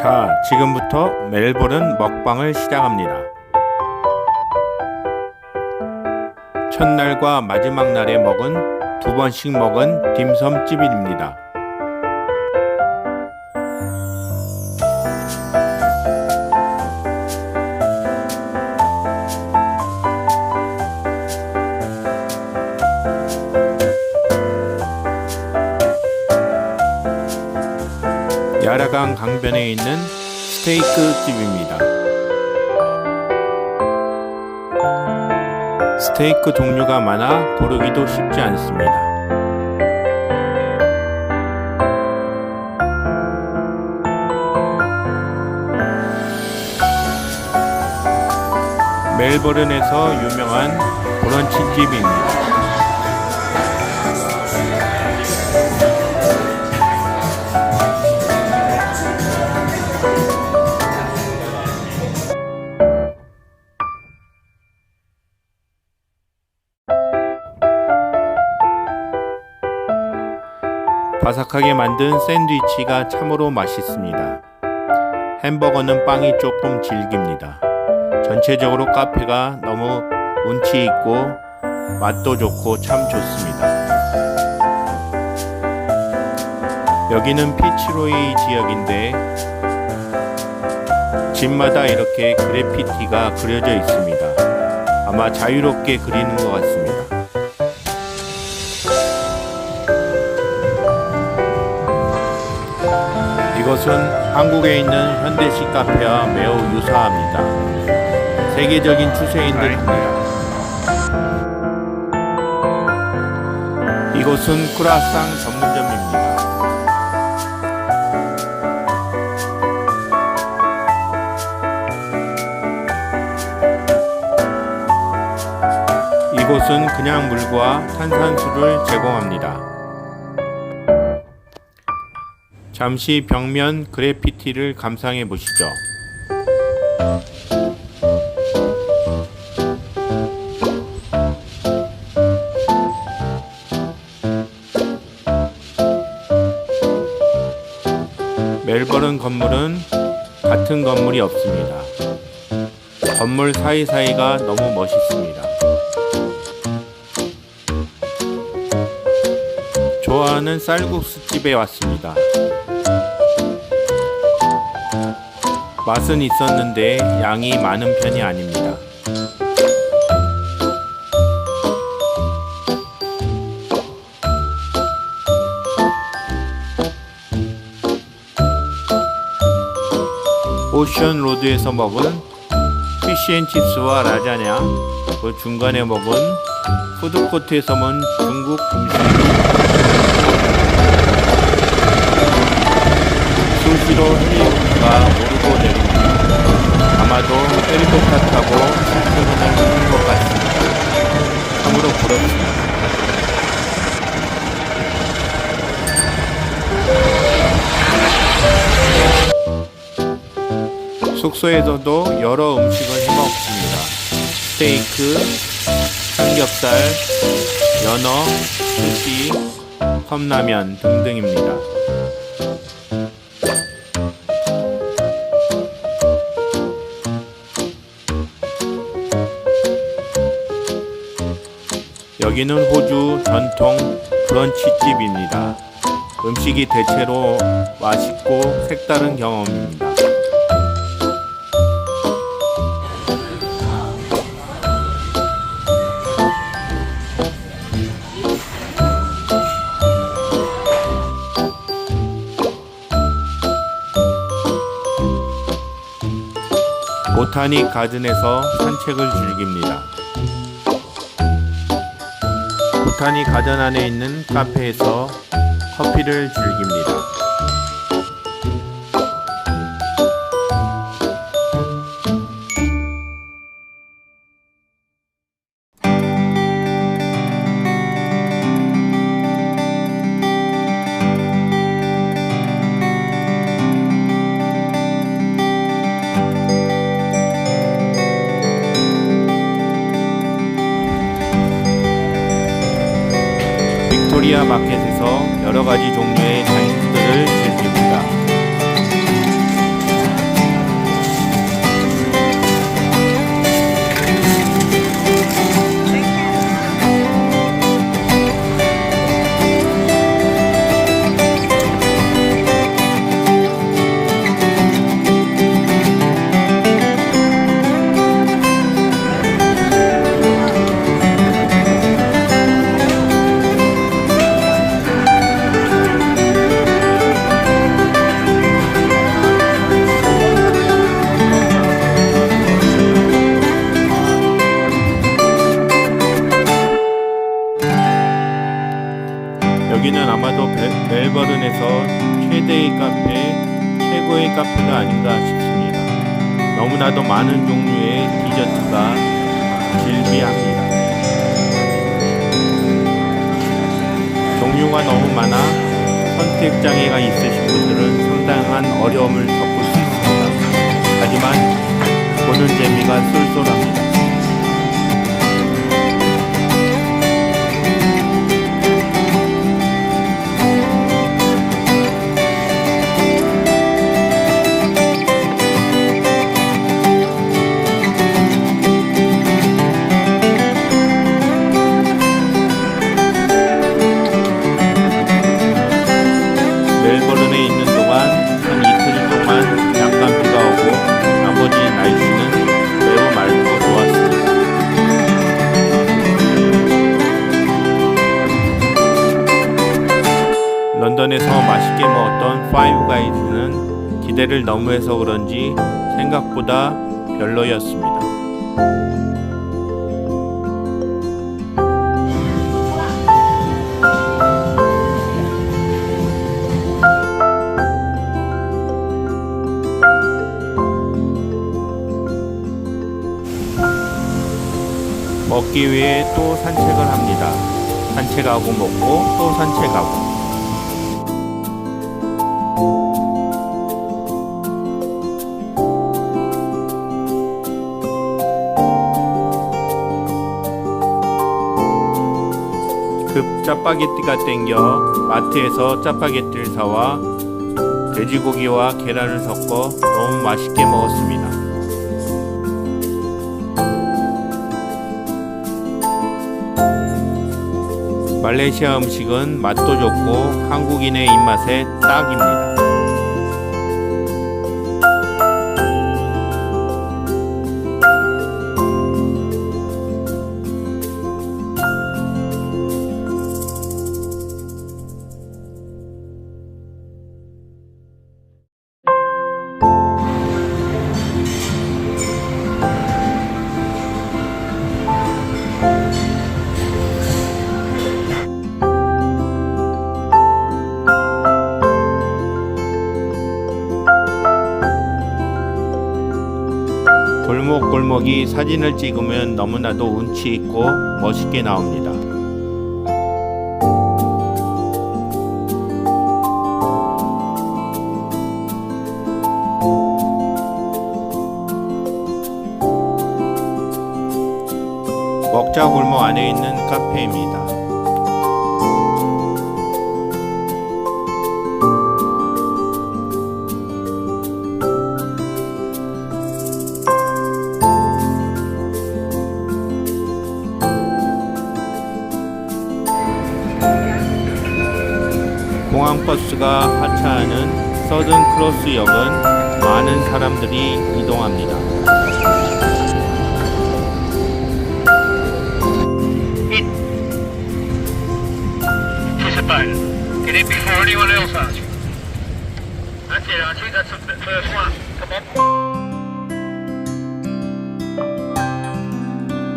자, 지금부터 멜버른 먹방을 시작합니다. 첫날과 마지막 날에 먹은 두 번씩 먹은 딤섬집입니다. 강 강변에 있는 스테이크 집입니다. 스테이크 종류가 많아 고르기도 쉽지 않습니다. 멜버른에서 유명한 브런치 집입니다. 바삭하게 만든 샌드위치가 참으로 맛있습니다. 햄버거는 빵이 조금 질깁니다. 전체적으로 카페가 너무 운치 있고 맛도 좋고 참 좋습니다. 여기는 피치로이 지역인데 집마다 이렇게 그래피티가 그려져 있습니다. 아마 자유롭게 그리는 것 같습니다. 이것은 한국에 있는 현대식 카페와 매우 유사합니다. 세계적인 추세인 듯합니다. 이곳은 크라상 전문점입니다. 이곳은 그냥 물과 탄산수를 제공합니다. 잠시 벽면 그래피티를 감상해 보시죠. 멜버른 건물은 같은 건물이 없습니다. 건물 사이사이가 너무 멋있습니다. 좋아하는 쌀국수 집에 왔습니다. 맛은 있었는데 양이 많은 편이 아닙니다. 오션 로드에서 먹은 피시앤칩스와 라자냐, 그 중간에 먹은 푸드코트에서 먹은 중국 음식 숙소에서도 여러 음식을 해 먹습니다. 스테이크, 삼겹살, 연어, 스시, 컵라면 등등입니다. 여기는 호주 전통 브런치집입니다. 음식이 대체로 맛있고 색다른 경험입니다. 보타닉 가든에서 산책을 즐깁니다. 보타닉 가든 안에 있는 카페에서 커피를 즐깁니다. 빅토리아 마켓에서 여러 가지 종류의 아닌가 싶습니다. 너무나도 많은 종류의 디저트가 즐비합니다. 종류가 너무 많아 선택 장애가 있으신 분들은 상당한 어려움을 겪을 수 있습니다. 하지만 보는 재미가 쏠쏠합니다. 파이브 가이즈는 기대를 너무 해서 그런지 생각보다 별로였습니다. 먹기 위해 또 산책을 합니다. 산책하고 먹고 또 산책하고. 급 짜파게티가 땡겨 마트에서 짜파게티를 사와 돼지고기와 계란을 섞어 너무 맛있게 먹었습니다. 말레이시아 음식은 맛도 좋고 한국인의 입맛에 딱입니다. 골목골목이 사진을 찍으면 너무나도 운치 있고 멋있게 나옵니다. 먹자 골목 안에 있는 카페입니다. 하차하는 서든 크로스 역은 많은 사람들이 이동합니다.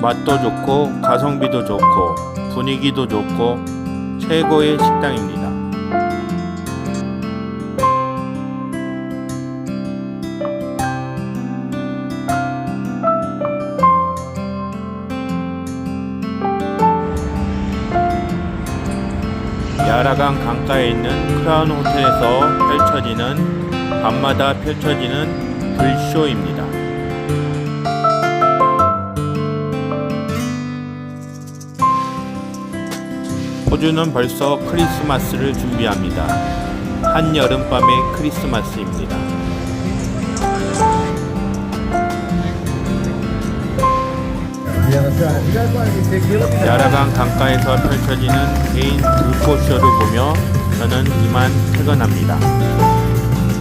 맛도 좋고 가성비도 좋고 분위기도 좋고 최고의 식당입니다. 야라강 강가에 있는 크라운 호텔에서 펼쳐지는 밤마다 펼쳐지는 불쇼입니다. 호주는 벌써 크리스마스를 준비합니다. 한여름밤의 크리스마스입니다. 야라강 강가에서 펼쳐지는 개인 불꽃쇼를 보며 저는 이만 퇴근합니다.